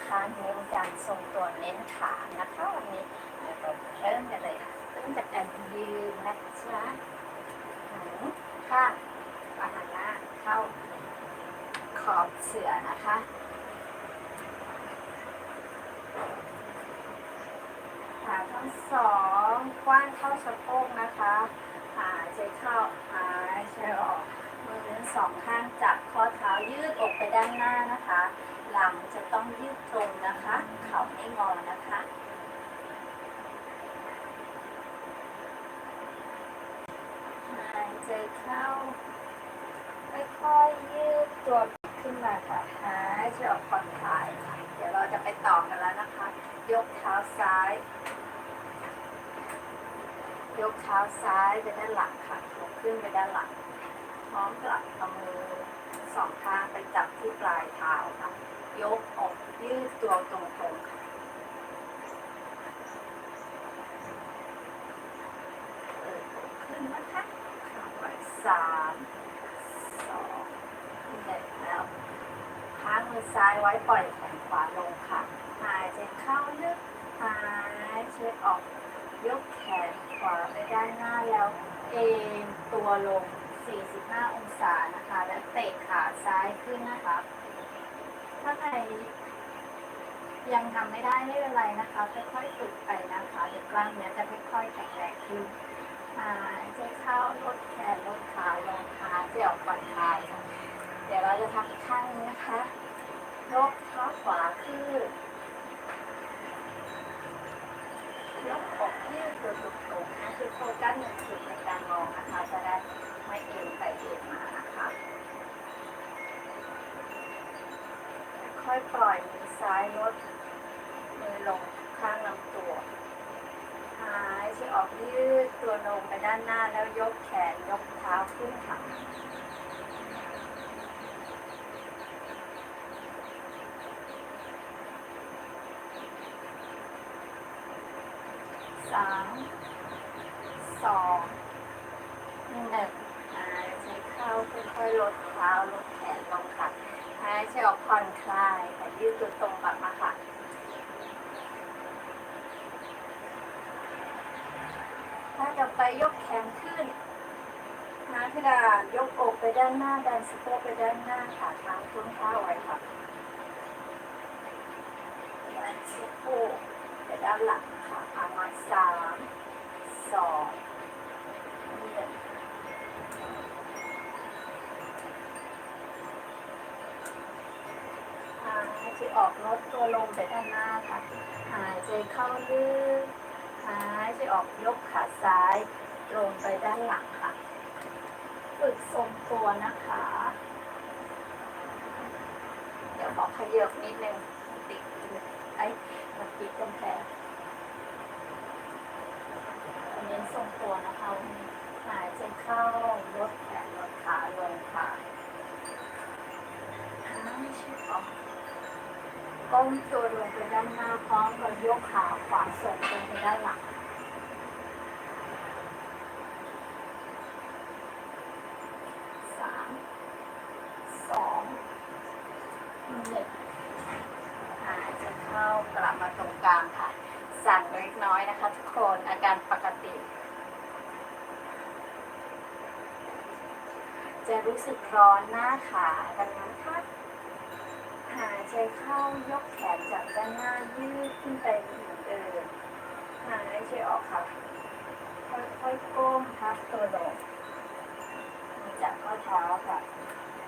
นะคะเน้นการทรงตัวเน้นขานะคะวันนี้เราเริ่มกันเลยค่ะเริ่มจากการยืนนะจ๊ะหันข้างมาหันหน้าเข้าขอบเสือนะคะขาทั้งสองกว้างเท่าสะโพกนะคะหายใจเข้าหายใจออกมือทั้งสองข้างจับข้อเท้ายืดอกไปด้านหน้านะคะ หลังจะต้องยืดตรงนะคะ เข่าไม่งอนะคะ หายใจเข้า ค่อยๆยืดตัวขึ้นมาค่ะหายใจออกผ่อนคลายค่ะ เดี๋ยวเราจะไปต่อกันแล้วนะคะ ยกเท้าซ้าย ยกเท้าซ้ายไปด้านหลังค่ะยกขึ้นไปด้านหลังพร้อมกับเอามือ สองข้างไปจับที่ปลายเท้าค่ะ ยกออกยืดตัวตรงๆค่ะเปิดอกขึ้นนะคะสามสองหนึ่งแล้วค้างมือซ้ายไว้ปล่อยแขนขวาลงค่ะ หายใจเข้าลึกหายใจออก ยกแขนขวาไปด้านหน้าแล้ว เอ็นตัวลง 45 องศานะคะ และเตะขาซ้ายขึ้นนะคะ ถ้าใครยังทำไม่ได้ไม่เป็นไรนะคะค่อยๆฝึกไปนะคะเดี๋ยวกล้ามเนื้อจะค่อยๆแข็งแรงขึ้นหายใจเข้าลดแขนลดขาลงขาเจี่ยวผ่อนคลายค่ะเดี๋ยวเราจะทำอีกข้างนึงนะคะยกเท้าขวาขึ้น ยกอกยืดตัวตรงๆนะคือโฟกัสหนึ่งจุดในการมองนะคะ จะได้ไม่เอ็นไปเอ็นมานะคะ ค่อยปล่อยมือซ้ายลดมือลงข้างลำตัวหายใจออกยืดตัวลงไปด้านหน้าแล้วยกแขนยกเท้าขึ้นค่ะ สามสอง หนึ่งหายใจเข้าค่อยๆลดเท้าลดแขนลงค่ะหายใจออกผ่อนคลายค่ยืดตัวตรงกลับมาค่ะถ้ากลับไปยกแขนขึ้นนะกระดายกอกไปด้านหน้าดันสะโพกไปด้านหน้าค่ะท้าท้นเท้าไว้ค่ะดันสะโพกไปด้านหลังค่ะเอามาสามสองหนึ่ง หายใจออกลดตัวลงไปด้านหน้าค่ะ หายใจเข้าลึก หายใจออกยกขาซ้ายลงไปด้านหลังค่ะ ฝึกทรงตัวนะคะ เดี๋ยวขอขยับนิดนึงติดไอ้มันติดกำแพงเน้นทรงตัวนะคะวันนี้หายใจเข้าลดแขนลดขาลงค่ะหายใจออก ก้ มตัวลงไปด้านหน้าพร้อมกับยกขาขวาส่งลงไปด้านหลัง สาม สองหนึ่งหายใจเข้ากลับมาตรงกลางค่ะ สั่นเล็กน้อยนะคะทุกคน อาการปกติ จะรู้สึกร้อนหน้าขากันนะคะ หายใจเข้ายกแขนจากด้านหน้ายืดขึ้นไปเหมือนเดิมหายใจออกค่ะค่อยๆก้มพับตัวลงมือจับข้อเท้าค่ะ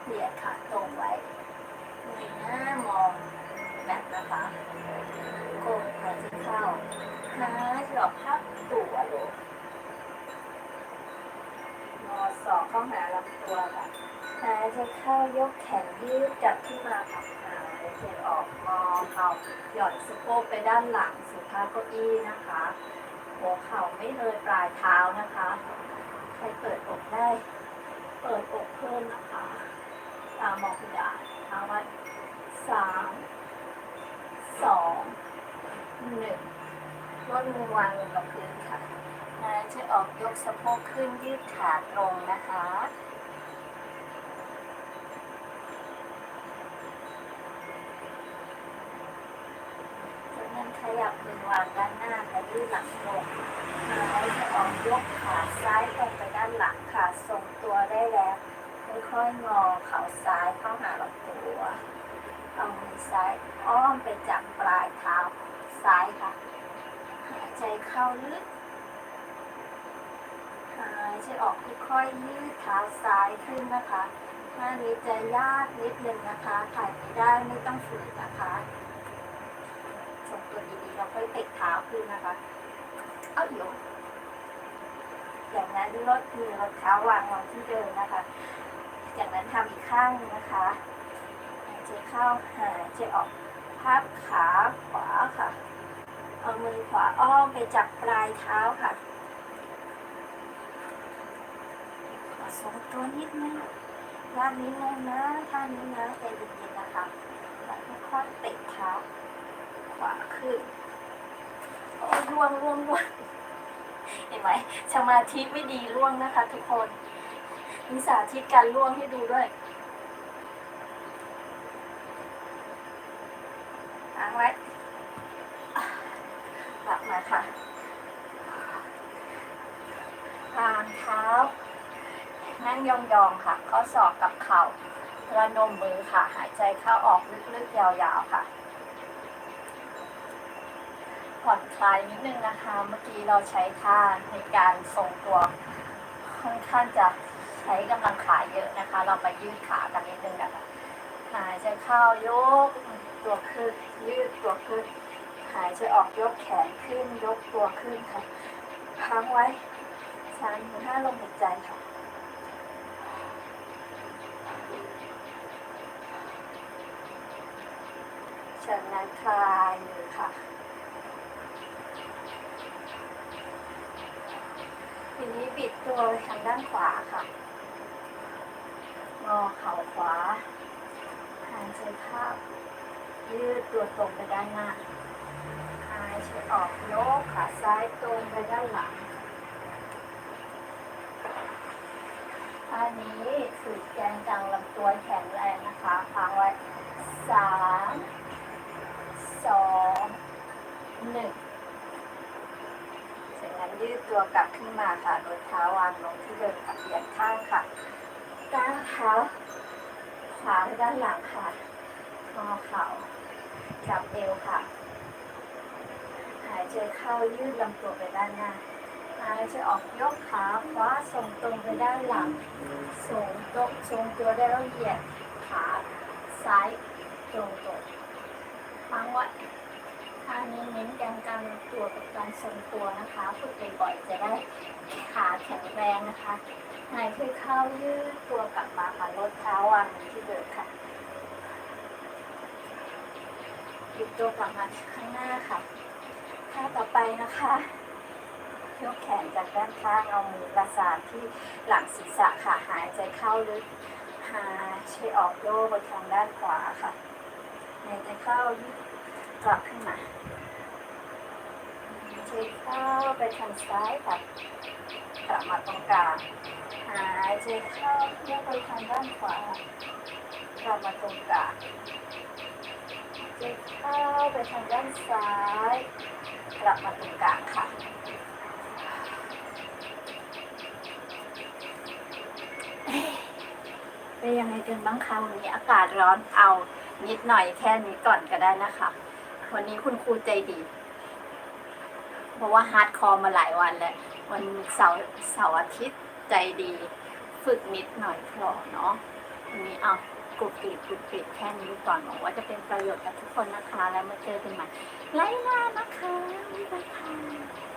เหยียดขาตรงไว้มือหน้ามองแบบนะคะก้มหายใจเข้าหายใจออกพับตัวลง งอศอกเข้าหาลำตัวค่ะหายใจเข้ายกแขนยืดกลับขึ้นมาค่ะหายใจออกงอเข่าหย่อนสะโพกไปด้านหลังสู่ท่าเก้าอี้นะคะ หัวเข่าไม่เลยปลายเท้านะคะ ใครเปิดอกได้ เปิดอกเพิ่มนะคะ ตามมองพิดานเท้าไว้สามสองหนึ่งลดมือวางลงกับพื้นค่ะ หายใจออกยกสะโพกขึ้นยืดขาตรงนะคะหขยับมือวางด้านหน้าและยืดหลังลงหายใจออกยกขาซ้ายตรงไปด้านหลังค่ะทรงตัวได้แล้วค่อยๆงอเข่าซ้ายเข้าหาลำตัวเอามือซ้ายอ้อมไปจับปลายเท้าซ้ายค่ะหายใจเข้าลึก หายใจออกค่อยๆยืดเท้าซ้ายขึ้นนะคะท่านี้จะยากนิดนึงนะคะถ่ายไม่ได้ไม่ต้องฝืนนะคะทรงตัวดีๆเราค่อยเตะเท้าขึ้นนะคะ เอาอยู่อย่างนั้นลดมือลดเท้าวางลงที่เดิมนะคะ จากนั้นทำอีกข้างหนึงนะคะหายใจเข้าหายใจออกพับขาขวาค่ะ เอามือขวาอ้อมไปจับปลายเท้าค่ะ ของตัวนิดนึงด้านนี้เลยนะท่านี้นะใจเย็นๆนะคะแล้วค่อยเตะเท้าขวาขึ้นโอ้ล่วงล่วงล่วงเห็นไหมสมาธิไม่ดีล่วงนะคะ ทุกคนมีสาธิตการล่วงให้ดูด้วยล้างไว้กลับมาค่ะวางเท้า นั่งยองๆค่ะ ข้อศอกกับเข่าระนมมือค่ะ หายใจเข้าออกลึกๆยาวๆค่ะผ่อนคลายนิดนึงนะคะ เมื่อกี้เราใช้ท่าในการทรงตัวค่อนข้างจะใช้กำลังขาเยอะนะคะ เรามายืดขากันนิดนึงนะคะหายใจเข้ายกตัวขึ้นยืดตัวขึ้น หายใจออกยกแขนขึ้นยกตัวขึ้นค่ะค้างไว้สามถึงห้าลมหายใจค่ะ จากนั้นคลายมือค่ะ ทีนี้บิดตัวทางด้านขวาค่ะงอเข่าขวาหายใจเข้ายืดตัวตรงไปด้านหน้าหายใจออกโยกขาซ้ายตรงไปด้านหลังอันนี้ฝึกแกนกลางลำตัวแข็งแรงนะคะค้างไว้สาม สองหนึ่งจากนั้นยืดตัวกลับขึ้นมาค่ะโดยเท้าวางลงที่เดิมกับเอียงข้างค่ะก้าวเท้าขวาไปด้านหลังค่ะงอเข่าจับเอวค่ะ หายใจเข้ายืดลำตัวไปด้านหน้า หายใจออกยกขาขวาส่งตรงไปด้านหลัง ส่งตรงทรงตัวได้แล้วเหยียดขาซ้ายตรงตรง ฟังไว้ท่านี้เน้นการกางตัวกับการทรงตัวนะคะฝึกบ่อยๆจะได้ขาแข็งแรงนะคะหายใจเข้ายืดตัวกลับมาค่ะลดเท้าวางที่เดิมค่ะหยุดตัวกลับมาข้างหน้าค่ะท่าต่อไปนะคะยกแขนจากด้านข้างเอามือประสานที่หลังศีรษะค่ะหายใจเข้าลึกหายใจออกโยกไปทางด้านขวาค่ะ หายใจเข้ายืดกลับขึ้นมาหายใจเข้าไปทางซ้ายค่ะกลับมาตรงกลางหายใจเข้าโยกไปทางด้านขวากลับมาตรงกลางหายใจเข้าไปทางด้านซ้าย กลับมาตรงกลางค่ะเป็นยังไงกันบ้างคะวันนี้อากาศร้อนเอา นิดหน่อยแค่นี้ก่อนก็ได้นะคะ วันนี้คุณครูใจดี เพราะว่าฮาร์ดคอร์มาหลายวันแล้ว วันเสาร์เสาร์อาทิตย์ใจดี ฝึกนิดหน่อยพอเนาะวันนี้เอากรุบกริบกรุบกริบแค่นี้ก่อนหวังว่าจะเป็นประโยชน์กับทุกคนนะคะ แล้วมาเจอกันใหม่ไล่ลานะคะบ๊ายบาย